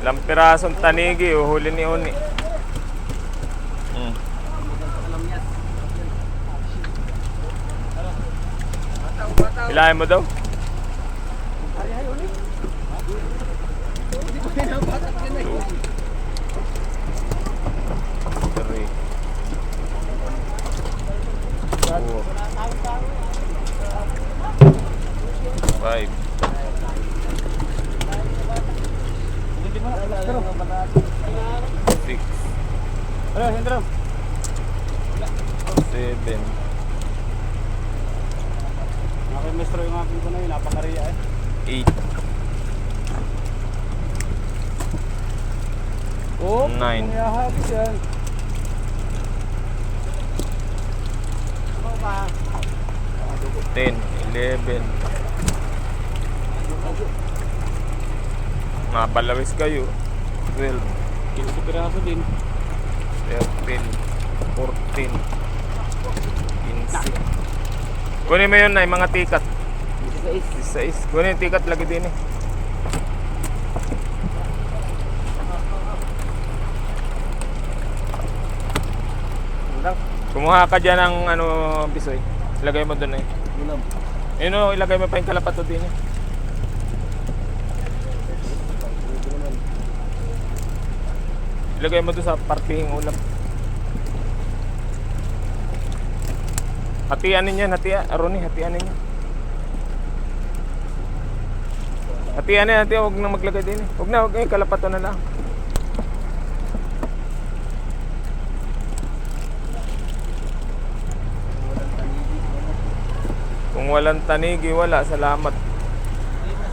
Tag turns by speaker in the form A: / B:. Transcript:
A: Ilang pirasong tanigi, uhuli ni Uni. Mm. Ilahin mo daw? Five.
B: Ano, Hendro?
A: Seven.
B: Aking mestro yung aking ko na yun, napakariya eh.
A: Eight.
B: Oh,
A: Nine.
B: Niyahagis yan. Ano ba?
A: Ten. Eleven. Mabalawis kayo. Twelve.
B: Kilo sa piraso din.
A: 13, 14, 15. Kunin mo yun na mga tikat. 16. Kunin yung tikat lagi din eh. Kumuha ka dyan ng ano, bisoy. Ilagay mo doon eh. Yun o, ilagay mo pa yung kalapato din eh. Ilagay mo doon sa partihing ulam. Hatian ninyo, hatian. Aroni, hatian ninyo. Hatian na, hatian. Huwag na maglagay din eh. Huwag na, huwag eh. Kalapato na lang. Kung walang tanigi, wala. Salamat.